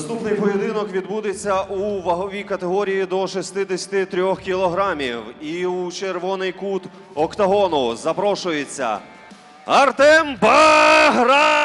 Наступний поєдинок відбудеться у ваговій категорії до 63 кілограмів. І у червоний кут октагону запрошується Артем Баграко!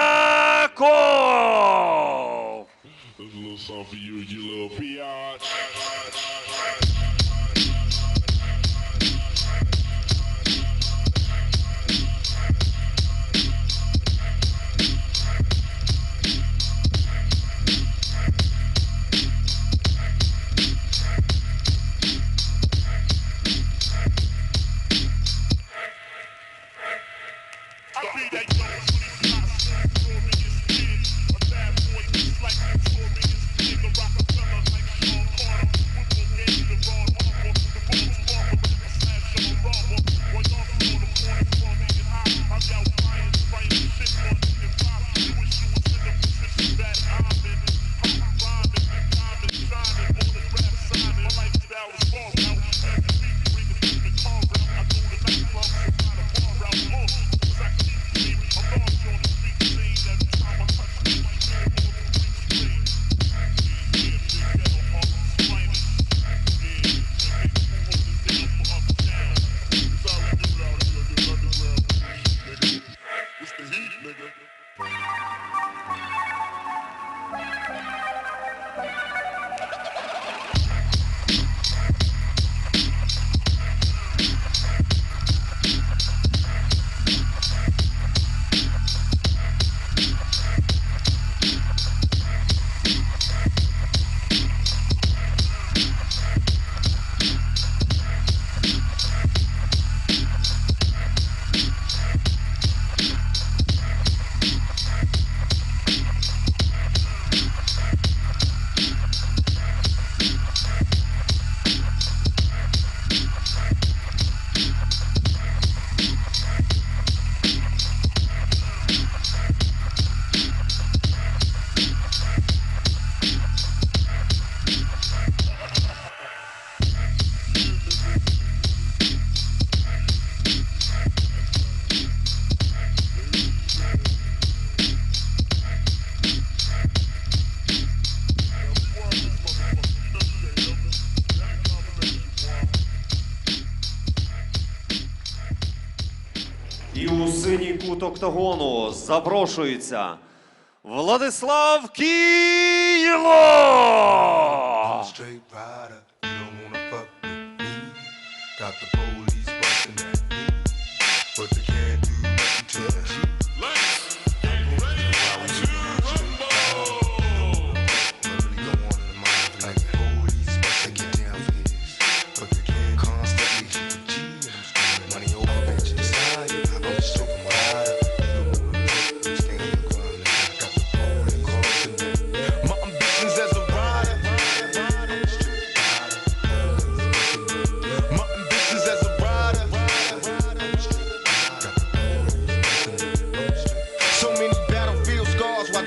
кут октагону запрошується Владислав Києво!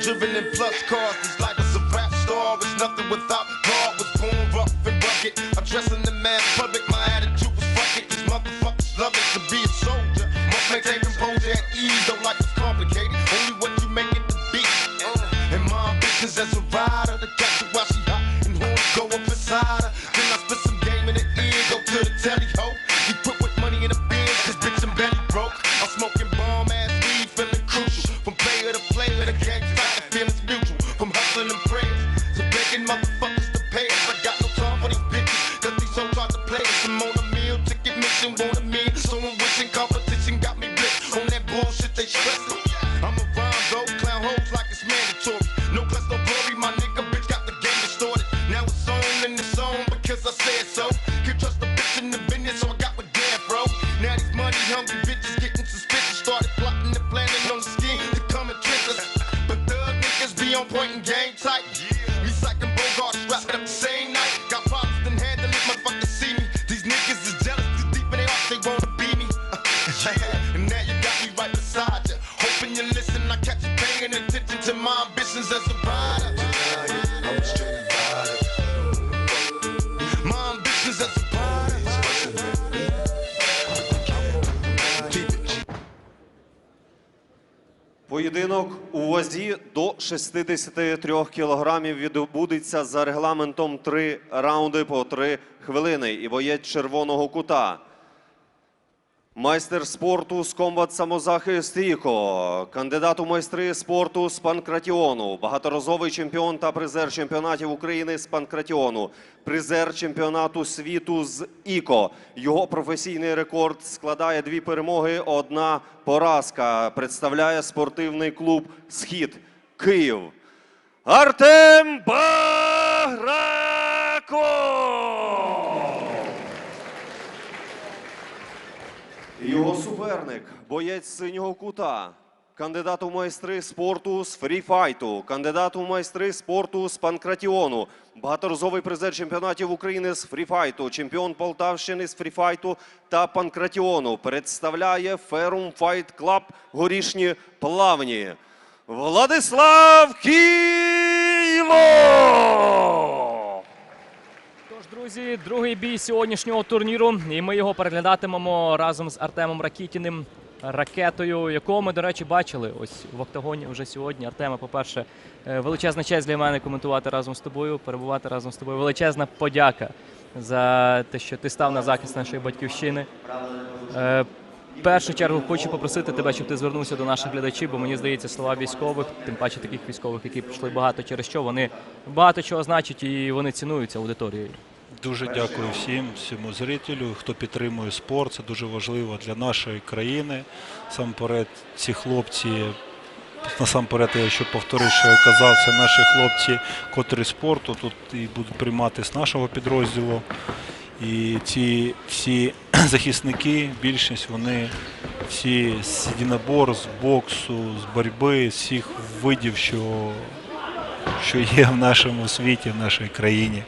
driven in plus cars. hungry bitches getting suspicious. Started plotting and planning on the scheme to come and trick us. But thug niggas be on point and game tight. Yeah. Me psyching Bogart, strapped up the same night. Got problems, then handle it, motherfucker see me. These niggas is jealous, too deep in their hearts, they wanna be me. and now you got me right beside you. Hoping you listen, I catch you paying attention to my ambitions as a Поєдинок у вазі до 63 кілограмів відбудеться за регламентом 3 раунди по 3 хвилини. І боєць червоного кута. Майстер спорту з комбат самозахист Іко, кандидат у майстри спорту з панкратіону, багаторазовий чемпіон та призер чемпіонатів України з панкратіону, призер чемпіонату світу з Іко. Його професійний рекорд складає дві перемоги, одна поразка. Представляє спортивний клуб Схід Київ. Артем Баграков! Його суперник, боєць синього кута, кандидат у майстри спорту з фріфайту, кандидат у майстри спорту з панкратіону, багаторазовий призер чемпіонатів України з фріфайту, чемпіон Полтавщини з фріфайту та панкратіону. Представляє Ферум Файт Клаб Горішні Плавні. Владислав Києво! Друзі, другий бій сьогоднішнього турніру, і ми його переглядатимемо разом з Артемом Ракітіним. Ракетою, якого ми, до речі, бачили ось в октагоні вже сьогодні. Артема, по-перше, е, величезна честь для мене коментувати разом з тобою, перебувати разом з тобою. Величезна подяка за те, що ти став на захист нашої батьківщини. Е, В першу чергу хочу попросити тебе, щоб ти звернувся до наших глядачів, бо мені здається, слова військових, тим паче таких військових, які пройшли багато через що, вони багато чого значать і вони цінуються аудиторією. Дуже дякую всім, всьому зрителю, хто підтримує спорт. Це дуже важливо для нашої країни. Сам перед ці хлопці, насамперед, я ще повторюю, що я казав, це наші хлопці, котрі спорту тут і будуть приймати з нашого підрозділу. І ці всі захисники, більшість вони всі з єдинобор, з боксу, з боротьби, з всіх видів, що, що є в нашому світі, в нашій країні.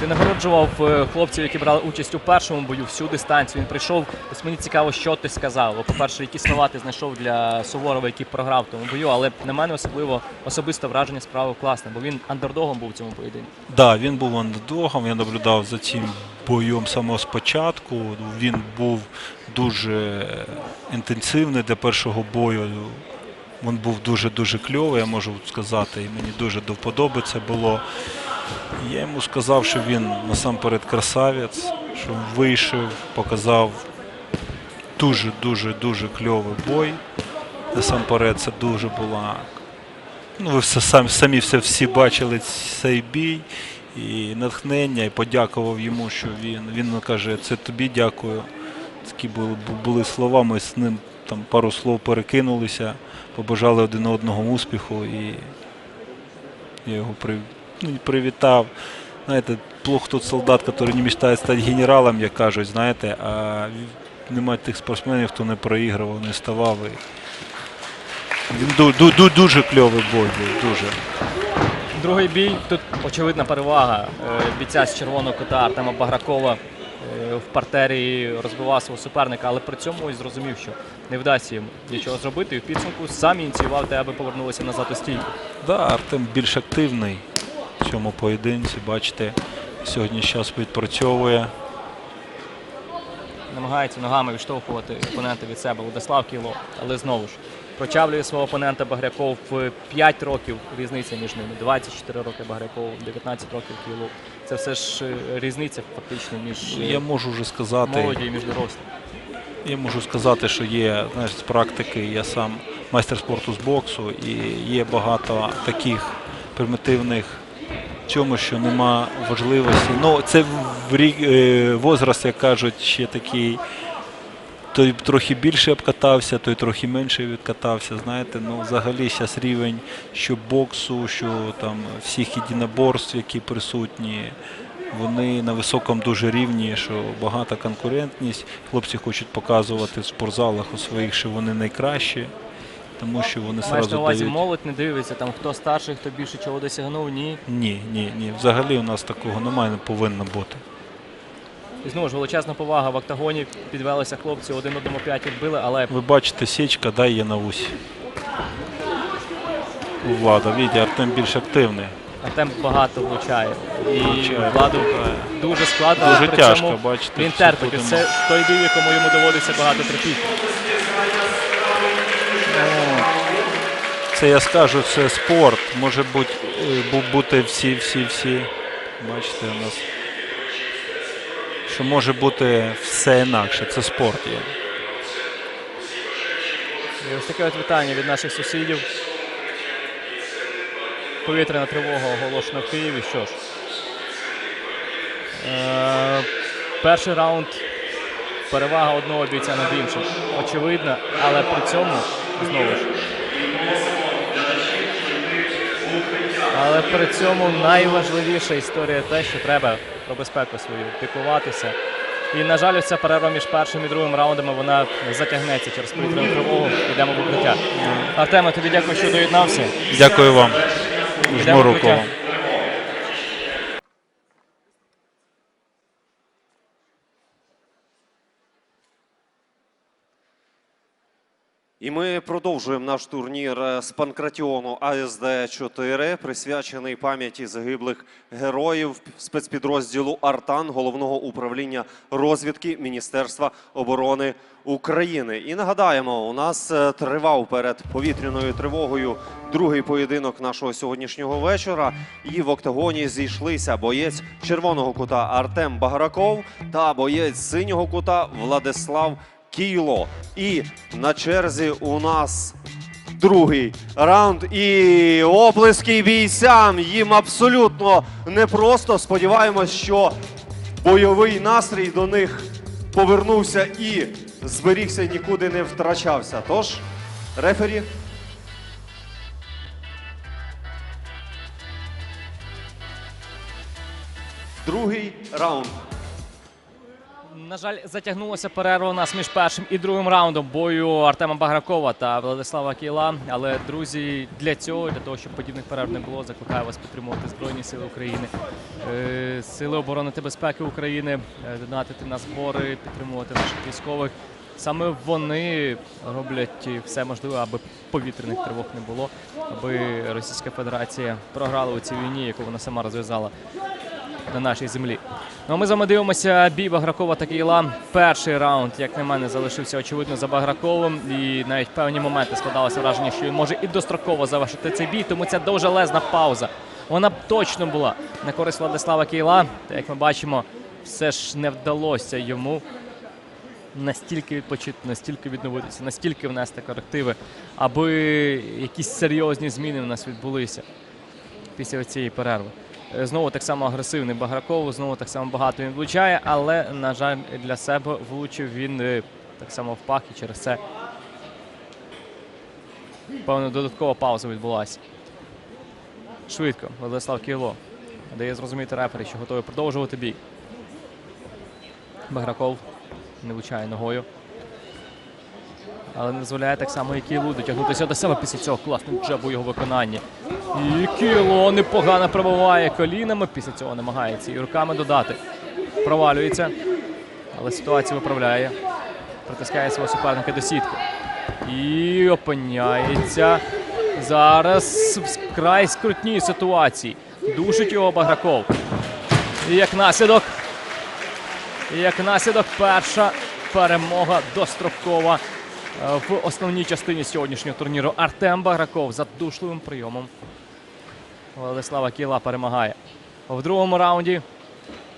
Ти нагороджував е, хлопців, які брали участь у першому бою всю дистанцію. Він прийшов. Ось мені цікаво, що ти сказав. По-перше, які слова ти знайшов для Суворова, який програв в тому бою. Але на мене особливо особисте враження справив класне, бо він андердогом був в цьому поєдинку. Да, він був андердогом. Я наблюдав за цим боєм самого спочатку. Він був дуже інтенсивний для першого бою. Він був дуже-дуже кльовий, я можу сказати, і мені дуже до вподоби це було. Я йому сказав, що він насамперед красавець, що вийшов, показав дуже-дуже дуже кльовий бой. Насамперед, це дуже була Ну, ви все самі, самі все всі бачили цей бій і натхнення, і подякував йому, що він. Він каже, це тобі дякую. Такі були, були слова. Ми з ним там пару слов перекинулися, побажали один одного успіху, і я його при, ну, і привітав. Знаєте, плохо тот солдат, який не мечтає стати генералом, як кажуть, знаєте, а немає тих спортсменів, хто не проігрував, не ставав. І... Він ду- ду- ду- дуже кльовий бой був, дуже. Другий бій тут очевидна перевага е, бійця з червоного кота Артема Багракова. е, В партері розбивав свого суперника, але при цьому і зрозумів, що не вдасться йому нічого зробити. І в підсумку сам ініціював те, аби повернулися назад у стійку. Да, Артем більш активний в цьому поєдинці. Бачите, сьогодні час відпрацьовує. намагається ногами відштовхувати опонента від себе Владислав Кіло, але знову ж прочавлює свого опонента Багряков в 5 років різниця між ними. 24 роки Багряков, 19 років Кіло. Це все ж е, різниця фактично між е, Я можу вже сказати, молоді і між дорослими. я можу сказати, що є знаєш, з практики, я сам майстер спорту з боксу, і є багато таких примітивних цьому, що нема важливості. Ну, це в рік е, возраст, як кажуть, ще такий. Той трохи більше обкатався, той трохи менше відкатався. Знаєте, ну взагалі зараз рівень що боксу, що там всіх єдиноборств, які присутні, вони на високому дуже рівні, що багата конкурентність. Хлопці хочуть показувати в спортзалах у своїх, що вони найкращі, тому що вони Маєш сразу на увазі дають. молодь не дивиться, там хто старший, хто більше чого досягнув, ні. Ні, ні, ні. Взагалі у нас такого немає, не повинно бути. І знову ж величезна повага в октагоні. Підвелися хлопці, один одному п'ять відбили, але Ви бачите, січка, да, є на вусі. Влада, бачите, Артем більш активний. Артем багато влучає. І Влучає, владу влучає. дуже складно. Дуже але при тяжко, цьому бачите, Він всі терпить. Це той бій, якому йому доводиться багато терпіти. Це я скажу, це спорт. Може бути, е, бути всі, всі, всі. Бачите, у нас. Що може бути все інакше. Це спорт є. І ось таке от вітання від наших сусідів. Повітряна тривога оголошена в Києві. Що ж. Е, перший раунд. Перевага одного бійця над іншим. Очевидна, але при цьому знову ж. Але при цьому найважливіша історія те, що треба про безпеку свою піклуватися. І, на жаль, ця перерва між першим і другим раундами вона затягнеться через повітряну тривогу. Йдемо в укриття. Артема, тобі дякую, що доєднався. Дякую вам. Жму руку І ми продовжуємо наш турнір е, з панкратіону АСД 4 присвячений пам'яті загиблих героїв спецпідрозділу Артан головного управління розвідки Міністерства оборони України. І нагадаємо, у нас е, тривав перед повітряною тривогою другий поєдинок нашого сьогоднішнього вечора. І в октагоні зійшлися боєць червоного кута Артем Баграков та боєць синього кута Владислав Кіло. І на черзі у нас другий раунд. І оплески бійцям. Їм абсолютно непросто. Сподіваємось, що бойовий настрій до них повернувся і зберігся, нікуди не втрачався. Тож, рефері. Другий раунд. На жаль, затягнулася перерва у нас між першим і другим раундом бою Артема Багракова та Владислава Кіла. Але друзі, для цього, для того, щоб подібних перерв не було, закликаю вас підтримувати Збройні Сили України, е, Сили оборони та безпеки України, е, донатити на збори, підтримувати наших військових. Саме вони роблять все можливе, аби повітряних тривог не було, аби Російська Федерація програла у цій війні, яку вона сама розв'язала на нашій землі. Ну а ми з вами дивимося бій Багракова та Кіла. Перший раунд, як на мене, залишився очевидно за Баграковим. І навіть певні моменти складалося враження, що він може і достроково завершити цей бій. Тому ця дуже лезна пауза. Вона б точно була на користь Владислава Кіла. Та як ми бачимо, все ж не вдалося йому настільки відпочити, настільки відновитися, настільки внести корективи, аби якісь серйозні зміни в нас відбулися після цієї перерви. Е, Знову так само агресивний Баграков, знову так само багато він влучає, але, на жаль, для себе влучив він е, так само в пах і через це певно додаткова пауза відбулася. Швидко, Владислав Кіло дає зрозуміти рефері, що готовий продовжувати бій. Баграков не влучає ногою. Але не дозволяє так само і Кілу дотягнутися до себе після цього класного джебу його виконанні. І Кіло непогано пробиває колінами. Після цього намагається і руками додати. Провалюється, але ситуацію виправляє. Притискає свого суперника до сітки. І опиняється зараз в край скрутній ситуації. Душить його Баграков. І як наслідок як наслідок перша перемога дострокова в основній частині сьогоднішнього турніру. Артем Баграков за душливим прийомом. Владислава Кіла перемагає. В другому раунді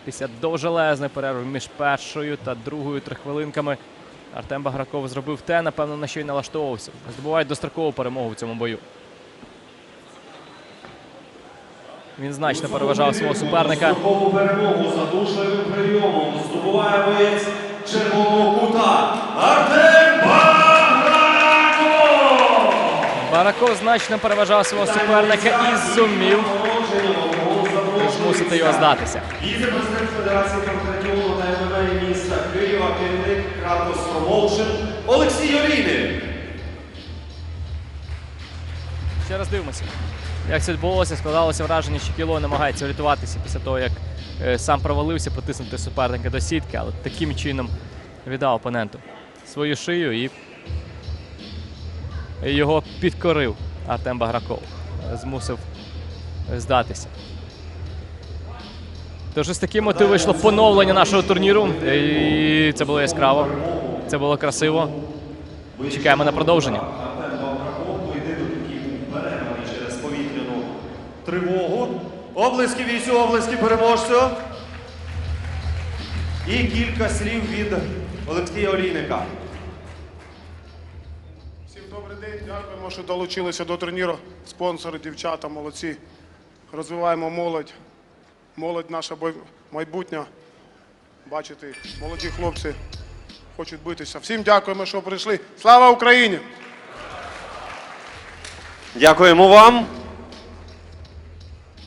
після довжелезної перерви між першою та другою трихвилинками Артем Баграков зробив те, напевно, на що й налаштовувався. Здобуває дострокову перемогу в цьому бою. Він значно переважав свого суперника. Таку перемогу за душевим прийомом здобуває боєць червоного Бараков значно переважав свого суперника і зумів змусити його здатися. Віце-президент Федерації конкретіону та ММА міста Києва, керівник Кратос Промоушен Олексій Олійник. Ще раз дивимося. Як це відбулося, складалося враження, що Кіло намагається врятуватися після того, як е, сам провалився, притиснути суперника до сітки, але таким чином віддав опоненту свою шию і його підкорив Артем Баграков. Змусив здатися. Тож ось таким от вийшло поновлення нашого турніру. І це було яскраво, це було красиво. Чекаємо на продовження. через повітряну тривогу. Облески вісю, облески переможцю. І кілька слів від Олексія Олійника. Добрий день, дякуємо, що долучилися до турніру. Спонсори, дівчата, молодці. Розвиваємо молодь. Молодь наша майбутня. Бачите, молоді хлопці хочуть битися. Всім дякуємо, що прийшли. Слава Україні! Дякуємо вам.